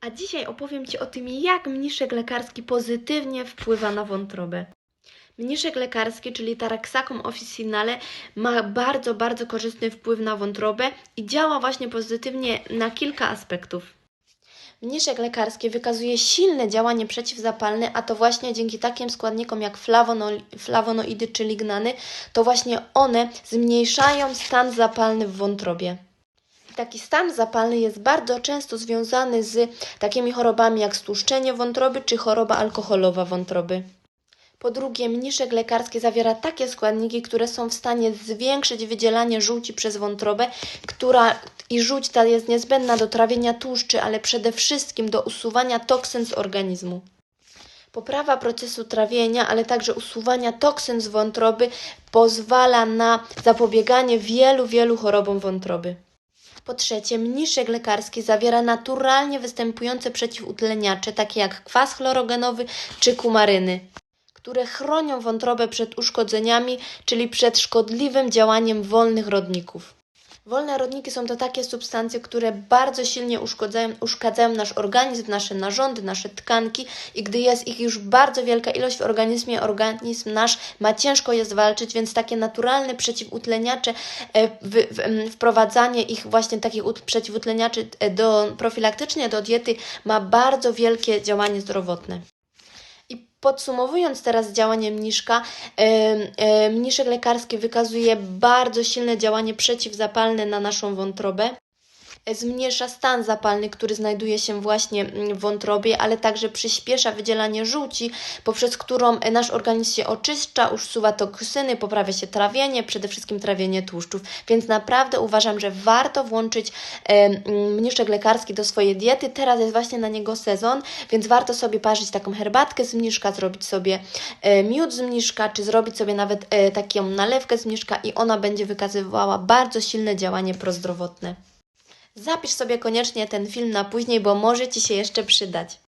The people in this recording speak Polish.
A dzisiaj opowiem Ci o tym, jak mniszek lekarski pozytywnie wpływa na wątrobę. Mniszek lekarski, czyli Taraxacum officinale, ma bardzo, bardzo korzystny wpływ na wątrobę i działa właśnie pozytywnie na kilka aspektów. Mniszek lekarski wykazuje silne działanie przeciwzapalne, a to właśnie dzięki takim składnikom jak flawono- flawonoidy czy lignany, to właśnie one zmniejszają stan zapalny w wątrobie. Taki stan zapalny jest bardzo często związany z takimi chorobami jak stłuszczenie wątroby czy choroba alkoholowa wątroby. Po drugie, mniszek lekarski zawiera takie składniki, które są w stanie zwiększyć wydzielanie żółci przez wątrobę, która i żółć ta jest niezbędna do trawienia tłuszczy, ale przede wszystkim do usuwania toksyn z organizmu. Poprawa procesu trawienia, ale także usuwania toksyn z wątroby pozwala na zapobieganie wielu, wielu chorobom wątroby. Po trzecie, mniszek lekarski zawiera naturalnie występujące przeciwutleniacze, takie jak kwas chlorogenowy czy kumaryny, które chronią wątrobę przed uszkodzeniami, czyli przed szkodliwym działaniem wolnych rodników. Wolne rodniki są to takie substancje, które bardzo silnie uszkodzają, uszkadzają nasz organizm, nasze narządy, nasze tkanki i gdy jest ich już bardzo wielka ilość w organizmie, organizm nasz ma ciężko je zwalczyć, więc takie naturalne przeciwutleniacze, e, w- em, wprowadzanie ich właśnie takich ut- przeciwutleniaczy e, do, profilaktycznie do diety ma bardzo wielkie działanie zdrowotne. Podsumowując teraz działanie mniszka, mniszek lekarski wykazuje bardzo silne działanie przeciwzapalne na naszą wątrobę. Zmniejsza stan zapalny, który znajduje się właśnie mm, w wątrobie, ale także przyspiesza wydzielanie żółci, poprzez którą e, nasz organizm się oczyszcza, usuwa toksyny, poprawia się trawienie, przede wszystkim trawienie tłuszczów. Więc naprawdę uważam, że warto włączyć e, mniszek lekarski do swojej diety. Teraz jest właśnie na niego sezon, więc warto sobie parzyć taką herbatkę z mniszka, zrobić sobie e, miód z mniszka, czy zrobić sobie nawet taką nalewkę z mniszka i ona będzie wykazywała bardzo silne działanie prozdrowotne. Zapisz sobie koniecznie ten film na później, bo może Ci się jeszcze przydać.